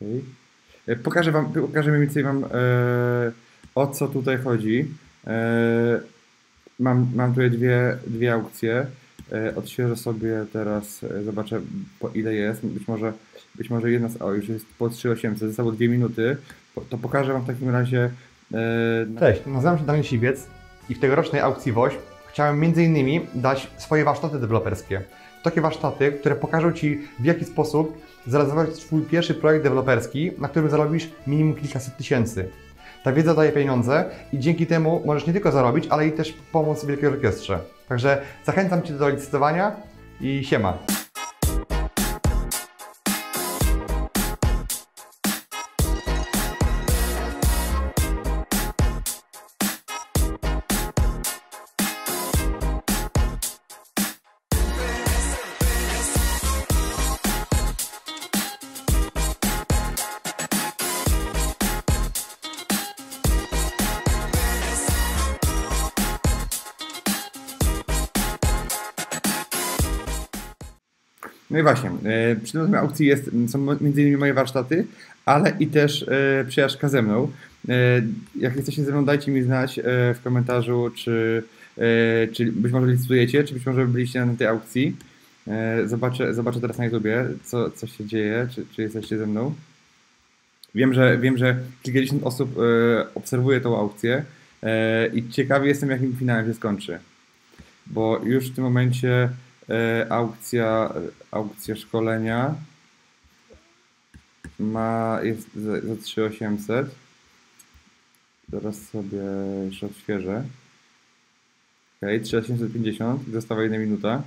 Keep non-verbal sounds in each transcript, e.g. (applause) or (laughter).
Okay. E, pokażę wam, pokażę mniej więcej wam e, o co tutaj chodzi. E, mam, mam tutaj dwie, dwie aukcje. E, odświeżę sobie teraz, e, zobaczę po ile jest. Być może, być może jedna z, o już jest po 3800, zostało dwie minuty. Po, to pokażę wam w takim razie. E, Cześć, nazywam się Daniel Siwiec i w tegorocznej aukcji WOŚ chciałem m.in. dać swoje warsztaty deweloperskie. Takie warsztaty, które pokażą Ci w jaki sposób zrealizować Twój pierwszy projekt deweloperski, na którym zarobisz minimum kilkaset tysięcy. Ta wiedza daje pieniądze i dzięki temu możesz nie tylko zarobić, ale i też pomóc Wielkiej Orkiestrze. Także zachęcam Cię do licytowania i siema. No i właśnie, e, tej aukcji jest, są innymi moje warsztaty, ale i też e, przejażdżka ze mną. E, jak jesteście ze mną, dajcie mi znać w komentarzu, czy, czy być może licytujecie, czy być może byliście na tej aukcji. Zobaczę, zobaczę teraz na YouTubie, co, co się dzieje, czy, czy jesteście ze mną. Wiem, że, wiem, że kilkadziesiąt osób obserwuje tą aukcję i ciekawy jestem, jakim finałem się skończy. Bo już w tym momencie aukcja, aukcja szkolenia ma, jest za, za 3800. Zaraz sobie jeszcze odświeżę. Ok, 3850, została jedna minuta.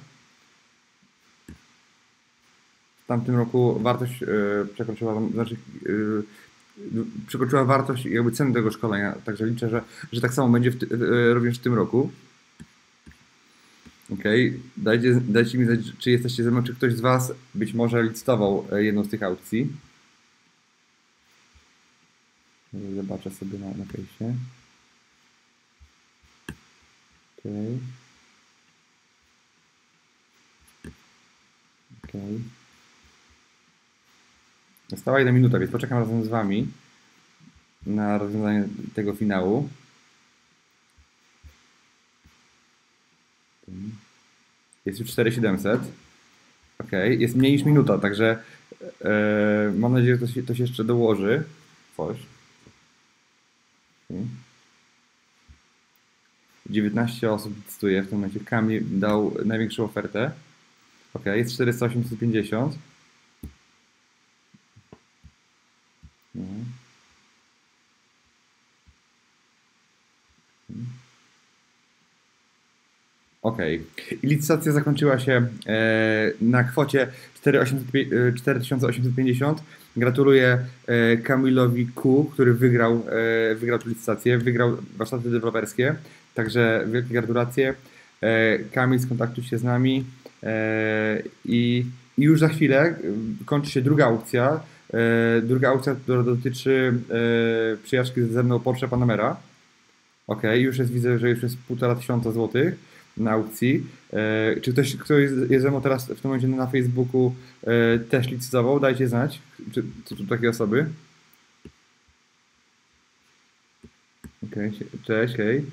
W tamtym roku wartość e, przekroczyła, znaczy e, przekroczyła wartość jakby ceny tego szkolenia, także liczę, że, że tak samo będzie w ty, e, również w tym roku. Okej, dajcie, dajcie mi znać, czy jesteście ze mną, czy ktoś z Was być może licytował e, jedną z tych aukcji. Zobaczę sobie na, na fejsie. Okej. Okej. Została jedna minuta, więc poczekam razem z Wami na rozwiązanie tego finału. Jest już 4700. Ok, jest mniej niż minuta, także e, mam nadzieję, że to się, to się jeszcze dołoży. Coś. Okay. 19 osób licytuje w tym momencie. Kamil dał największą ofertę. Ok, jest 4850. No. Okej. I licytacja zakończyła się e, na kwocie 4800 e, 4850. Gratuluję e, Kamilowi Ku, który wygrał, e, wygrał tę licytację, wygrał warsztaty deweloperskie. Także wielkie gratulacje. E, Kamil, skontaktuj się z nami. E, i, I już za chwilę kończy się druga aukcja. Druga aukcja, która dotyczy przyjaźni ze mną Porsche Panamera. Ok, już jest, widzę, że już jest półtora tysiąca złotych na aukcji. E, czy ktoś, kto jest, jest teraz w tym momencie na Facebooku e, też licytował? Dajcie znać, czy co tu takie osoby. Okej, cześć, hej.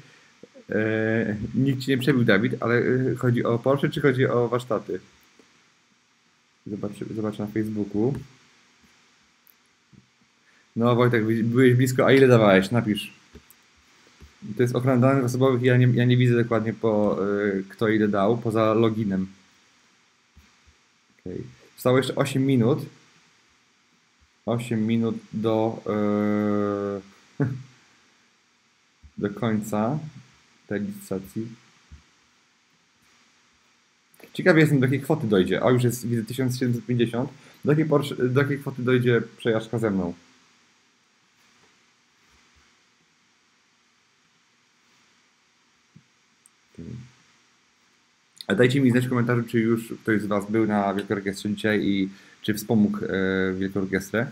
E, nikt ci nie przebił, Dawid, ale chodzi o Porsche, czy chodzi o warsztaty? Zobaczę, zobaczę na Facebooku. No Wojtek, byłeś blisko, a ile dawałeś? Napisz. To jest ochrona danych osobowych i ja nie, ja nie widzę dokładnie po y, kto ile dał, poza loginem. Okay. Zostało jeszcze 8 minut. 8 minut do, y, (laughs) do końca tej licytacji. Ciekawy jestem, do jakiej kwoty dojdzie. O, już jest, widzę, 1750. Do jakiej, Porsche, do jakiej kwoty dojdzie przejażdżka ze mną? A dajcie mi znać w komentarzu, czy już ktoś z Was był na Wielkiej Orkiestrze dzisiaj i czy wspomógł e, Wielką Orkiestrę.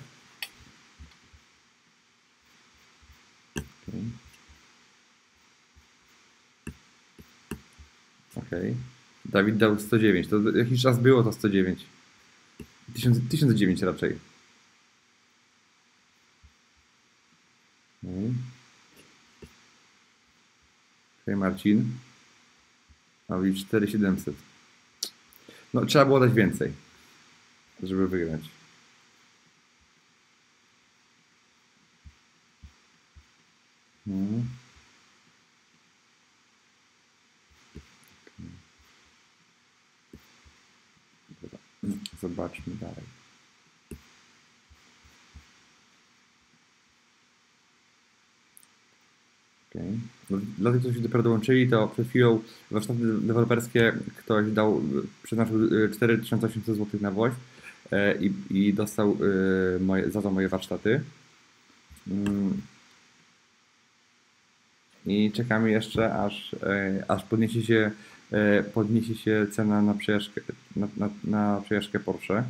Okej. Okay. Dawid dał 109. To jakiś czas było to 109. 1000, 1009 raczej. Okej, Marcin. A i 4700. No, trzeba było dać więcej, żeby wygrać. Dobra. Zobaczmy dalej. Okay. No, dla tych, którzy dopiero dołączyli, to przed chwilą warsztaty deweloperskie ktoś dał, przeznaczył y, 4800 zł na WOŚ e, i, i dostał y, moje, za to moje warsztaty. Mm. I czekamy jeszcze, aż, e, aż podniesie się, e, podniesie się cena na przejażdżkę, na, na, na przejażdżkę Porsche.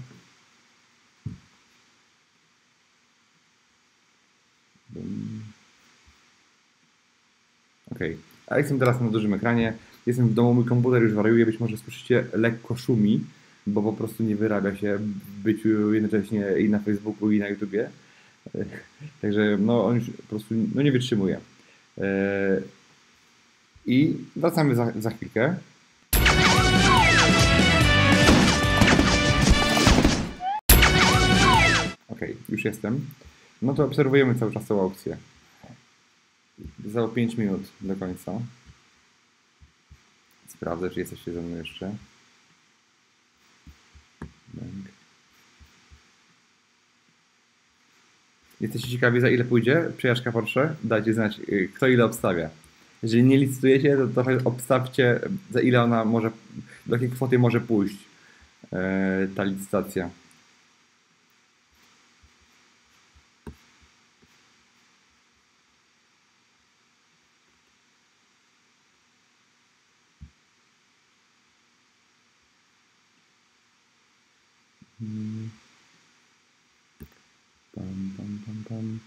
Okej, a jestem teraz na dużym ekranie. Jestem w domu, mój komputer już wariuje, być może słyszycie lekko szumi, bo po prostu nie wyrabia się w byciu jednocześnie i na Facebooku i na YouTubie. (laughs) Także no on już po prostu no, nie wytrzymuje. E, I wracamy za, za chwilkę. Okej, już jestem. No to obserwujemy cały czas tą aukcję. Za 5 minut do końca. Sprawdzę, czy jesteście ze mną jeszcze. Jesteście ciekawi, za ile pójdzie przejażdżka Porsche? Dajcie znać, y, kto ile obstawia. Jeżeli nie licytujecie, to trochę obstawcie, za ile ona może, do jakiej kwoty może pójść e, ta licytacja. Pam, pam, pam, pam.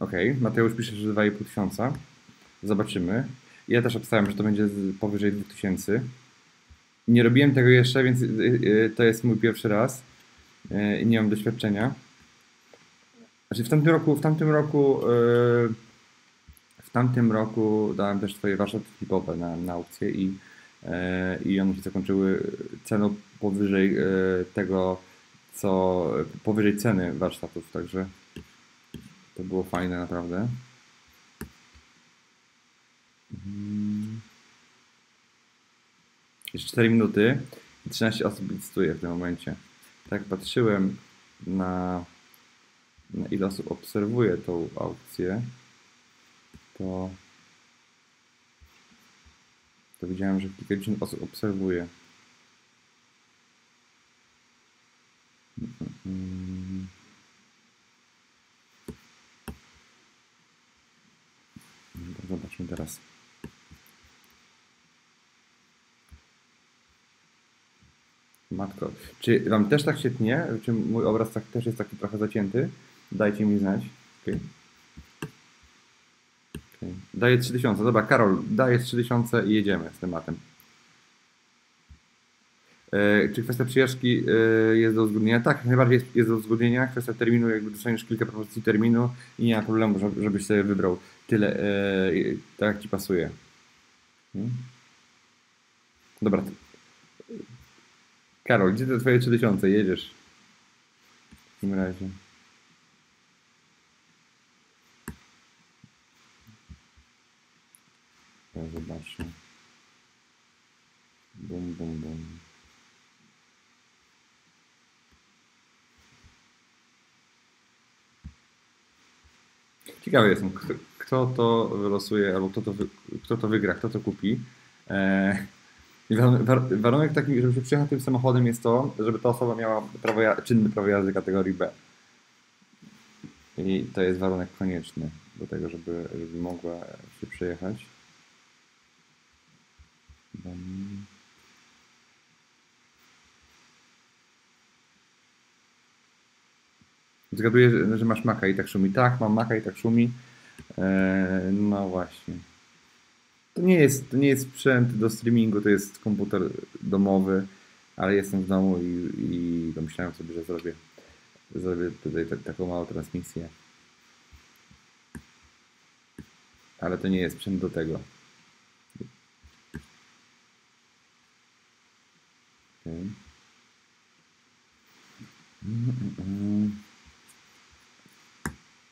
Okej, Mateusz pisze, że 2,5 tysiąca. Zobaczymy. Ja też obstałem, że to będzie powyżej 2000. Nie robiłem tego jeszcze, więc y, y, to jest mój pierwszy raz. Y, i Nie mam doświadczenia. Znaczy w tamtym roku, w tamtym roku, y, w tamtym roku dałem też swoje warsztaty flipowe na, na aukcję i, e, i one się zakończyły ceną powyżej e, tego, co powyżej ceny warsztatów, także to było fajne naprawdę. Mhm. Jeszcze 4 minuty i 13 osób licytuje w tym momencie. Tak patrzyłem na, na ile osób obserwuje tą aukcję, to, to widziałem, że kilkadziesiąt osób obserwuje. Zobaczmy teraz. Matko, czy wam też tak się tnie? Czy mój obraz tak, też jest taki trochę zacięty? Dajcie mi znać. Okay. Daję 3000. Dobra, Karol, daję 3000 i jedziemy z tematem. E, czy kwestia przyjażdżki e, jest do uzgodnienia? Tak, najbardziej jest, do uzgodnienia. Kwestia terminu, jakby dostaniesz kilka propozycji terminu i nie ma problemu, żeby- żebyś sobie wybrał tyle, e, tak jak ci pasuje. Hmm? Dobra. Karol, gdzie te twoje 3000? Jedziesz. W takim razie. Ja zobaczę. Bum, bum, bum. Ciekawy jestem, kto, kto to wylosuje, albo kto to, kto to wygra, kto to kupi. E, war- warunek taki, żeby się przyjechać tym samochodem jest to, żeby ta osoba miała prawo czynne prawo jazdy kategorii B. I to jest warunek konieczny do tego, żeby, żeby mogła się przejechać. Zgaduję, że, masz maka i tak szumi. Tak, mam maka i tak szumi. E, no właśnie. To nie jest, to nie jest sprzęt do streamingu, to jest komputer domowy, ale jestem w domu i, i pomyślałem sobie, że zrobię, zrobię tutaj tak, taką małą transmisję. Ale to nie jest sprzęt do tego. Okay.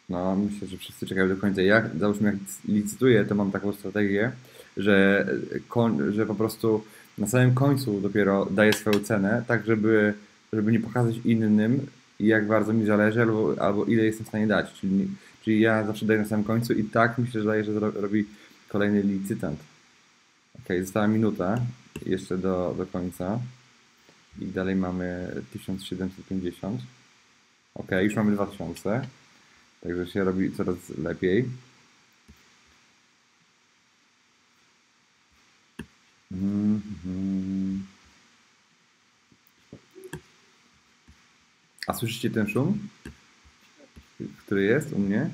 No, myślę, że wszyscy czekają do końca. Ja, załóżmy, jak licytuję, to mam taką strategię, że, że po prostu na samym końcu dopiero daję swoją cenę, tak żeby, żeby nie pokazać innym, jak bardzo mi zależy, albo, albo ile jestem w stanie dać. Czyli, czyli ja zawsze daję na samym końcu i tak myślę, że daję, że robi kolejny licytant. Ok, została minuta jeszcze do, do końca. I dalej mamy 1750. Ok, już mamy 2000. Także się robi coraz lepiej. Mhm. A słyszycie ten szum? Który jest u mnie?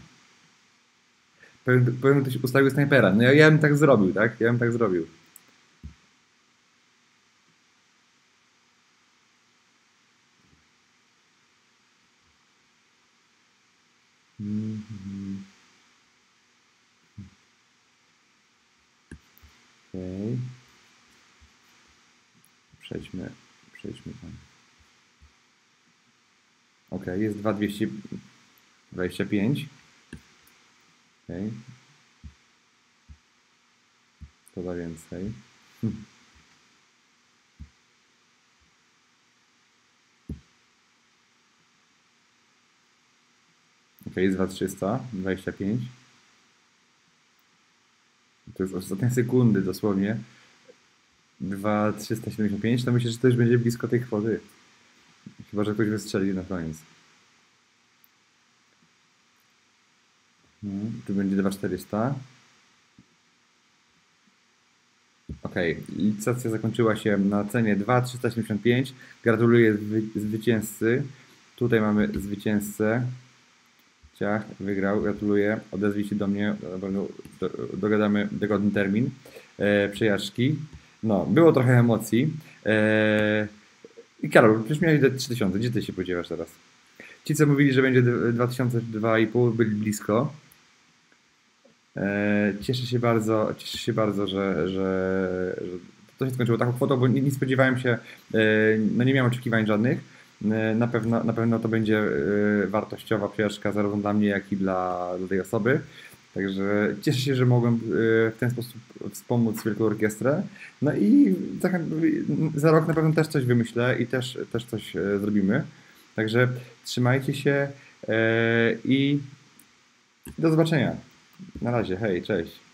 Powiem, powiem ktoś ustawił snajpera. No ja, ja bym tak zrobił, tak? Ja bym tak zrobił. Mhm. Okej. Okay. Przejdźmy, przejdźmy tam. Ok, jest 2225. Ok. To da więcej. Hm. Ok, jest 2325. To jest ostatnie sekundy dosłownie. 2,375, to myślę, że to już będzie blisko tej kwoty. Chyba, że ktoś wystrzeli na koniec. No, tu będzie 2,400. Ok, licytacja zakończyła się na cenie 2,375. Gratuluję zwycięzcy. Tutaj mamy zwycięzcę. Ciach, wygrał, gratuluję. Odezwij się do mnie, dogadamy dogodny termin e, przejażdżki. No, było trochę emocji. Eee, I Karol, przecież miałeś 3000, gdzie ty się podziewasz teraz? Ci, co mówili, że będzie 2002,5, byli blisko. Eee, cieszę się bardzo, cieszę się bardzo, że, że, że to się skończyło taką kwotą, bo nie, nie spodziewałem się, e, no nie miałem oczekiwań żadnych. E, na pewno, na pewno to będzie e, wartościowa przejażdżka zarówno dla mnie, jak i dla, dla tej osoby. Także cieszę się, że mogłem e, w ten sposób wspomóc Wielką Orkiestrę. No i za, za rok na pewno też coś wymyślę i też, też coś e, zrobimy. Także trzymajcie się e, i do zobaczenia. Na razie, hej, cześć.